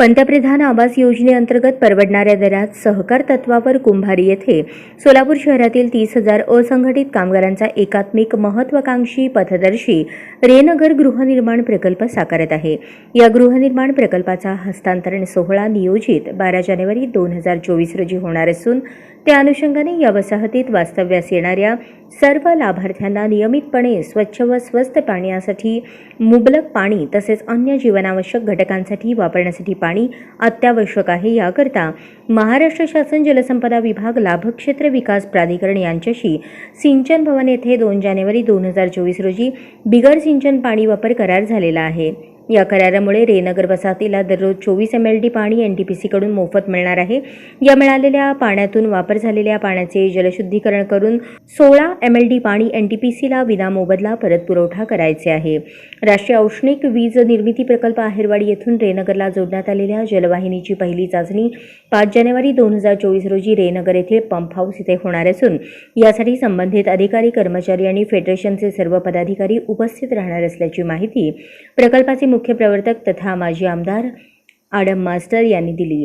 पंतप्रधान आवास योजनेअंतर्गत परवडणाऱ्या दरात सहकार तत्वावर कुंभारी येथे सोलापूर शहरातील तीस हजार असंघटित कामगारांचा एकात्मिक महत्वाकांक्षी पथदर्शी रेनगर गृहनिर्माण प्रकल्प साकारत आहे. या गृहनिर्माण प्रकल्पाचा हस्तांतरण सोहळा नियोजित बारा जानेवारी दोन हजार चोवीस रोजी होणार असून त्या अनुषंगाने या वसाहतीत वास्तव्यास येणाऱ्या सर्व लाभार्थ्यांना नियमितपणे स्वच्छ व स्वस्त पाण्यासाठी मुबलक पाणी तसेच अन्य जीवनावश्यक घटकांसाठी वापरण्यासाठी पाणी अत्यावश्यक आहे. याकरता महाराष्ट्र शासन जलसंपदा विभाग लाभक्षेत्र विकास प्राधिकरण यांच्याशी सिंचन भवन येथे दोन जानेवारी दोन हजार चोवीस रोजी बिगर सिंचन पाणी वापर करार झालेला आहे. या करारामुळे रेनगर वसाहतीला दररोज चोवीस एम एल डी पाणी एन टी पी सीकडून मोफत मिळणार आहे. या मिळालेल्या पाण्यातून वापर झालेल्या पाण्याचे जलशुद्धीकरण करून सोळा एम एल डी पाणी एन टी पी सीला विनामोबदला परत पुरवठा करायचे आहे. राष्ट्रीय औष्णिक वीज निर्मिती प्रकल्प आहेरवाडी येथून रेनगरला जोडण्यात आलेल्या जलवाहिनीची पहिली चाचणी पाच जानेवारी दोन हजार चोवीस रोजी रेनगर येथील पंप हाऊस इथे होणार असून यासाठी संबंधित अधिकारी कर्मचारी आणि फेडरेशनचे सर्व पदाधिकारी उपस्थित राहणार असल्याची माहिती प्रकल्पाचे मुख्य मुख्य प्रवर्तक तथा माजी आमदार आडम मास्टर यांनी दिली.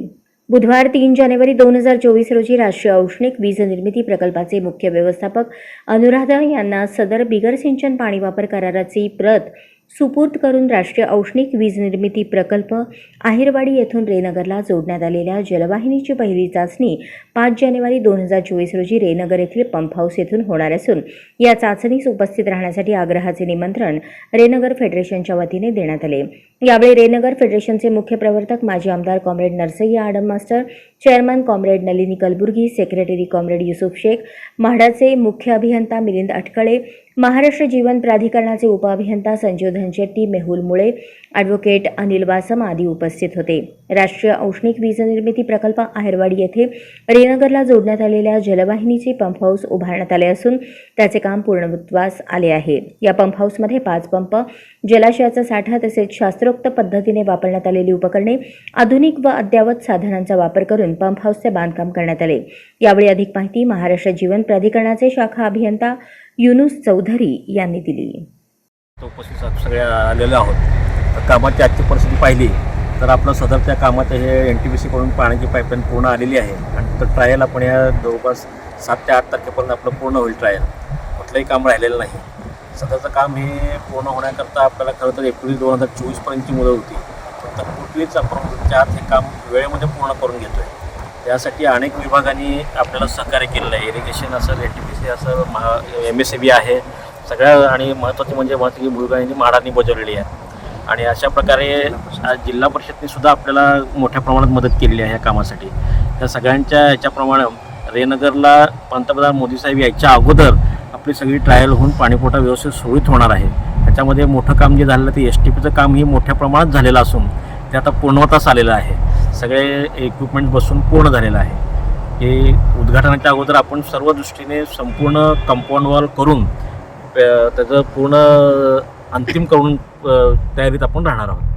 बुधवार तीन जानेवारी दोन हजार चोवीस रोजी राष्ट्रीय औष्णिक वीज निर्मिती प्रकल्पाचे मुख्य व्यवस्थापक अनुराधा यांना सदर बिगर सिंचन पाणी वापर कराराची प्रत सुपूर्द करून राष्ट्रीय औष्णिक वीज निर्मिती प्रकल्प आहेरवाडी येथून रेनगरला जोडण्यात आलेल्या जलवाहिनीची पहिली चाचणी पाच जानेवारी दोन हजार चोवीस रोजी रेनगर येथील पंप हाऊस येथून होणार असून या चाचणीस उपस्थित राहण्यासाठी आग्रहाचे निमंत्रण रेनगर फेडरेशनच्या वतीने देण्यात आले. यावेळी रेनगर फेडरेशनचे मुख्य प्रवर्तक माजी आमदार comrade Narsayya Adam master chairman comrade Nalini Kalburgi secretary comrade Yusuf Shaikh म्हाडाचे मुख्य अभियंता मिलिंद अटकळे महाराष्ट्र जीवन प्राधिकरणाचे उपअभियंता संजीव धनशेट्टी मेहुल मुळे ॲडव्होकेट अनिल वासम आदी उपस्थित होते. राष्ट्रीय औष्णिक वीज निर्मिती प्रकल्प आहेरवाडी येथे रेनगरला जोडण्यात आलेल्या जलवाहिनीचे पंप हाऊस उभारण्यात आले असून त्याचे काम पूर्णत्वास आले आहे. या पंप हाऊसमध्ये पाच पंप जलाशयाचा साठा तसेच शास्त्रोक्त पद्धतीने वापरण्यात आलेली उपकरणे आधुनिक व अद्ययावत साधनांचा वापर करून पंप हाऊसचे बांधकाम करण्यात आले. यावेळी अधिक माहिती महाराष्ट्र जीवन प्राधिकरणाचे शाखा अभियंता युनुस चौधरी यांनी दिली. तो उपस्थित सगळे आहोत. तर कामाची आजची परिस्थिती पाहिली तर आपलं सदर त्या कामाचं हे एन टी बी सीकडून पाण्याची पाईपलाईन पूर्ण आलेली आहे. आणि तर ट्रायल आपण या जवळपास सात ते आठ तारखेपर्यंत आपलं पूर्ण होईल ट्रायल कुठलंही काम राहिलेलं नाही. सध्याचं काम हे पूर्ण होण्याकरता आपल्याला खरं तर एप्रिल दोन हजार चोवीसपर्यंतची मुदत होती. फक्त कुठलीच आपण चार हे काम वेळेमध्ये पूर्ण करून घेतो आहे त्यासाठी अनेक विभागांनी आपल्याला सहकार्य केलेलं आहे. इरिगेशन असेल एन टी पी सी असेल Maha M S C B आहे. सगळ्या आणि महत्त्वाची म्हणजे महत्त्वाची भूमिका यांनी म्हाडांनी बजावलेली आहे. आणि अशा प्रकारे जिल्हा परिषदने सुद्धा आपल्याला मोठ्या प्रमाणात मदत केलेली आहे या कामासाठी. त्या सगळ्यांच्या ह्याच्याप्रमाणे रेनगरला पंतप्रधान मोदी साहेब यायच्या अगोदर आपली सगळी ट्रायल होऊन पाणीपुरवठा व्यवस्थित सुरळीत होणार आहे. त्याच्यामध्ये मोठं काम जे झालेलं ते एस टी पीचं काम ही मोठ्या प्रमाणात झालेलं असून ते आता पूर्णवतास आलेलं आहे. सगळे इक्विपमेंट बसून पूर्ण झालेलं आहे. हे उद्घाटनाच्या अगोदर आपण सर्व दृष्टीने संपूर्ण कंपाऊंड वॉल करून त्याचं पूर्ण अंतिम करून तयारीत आपण राहणार आहोत.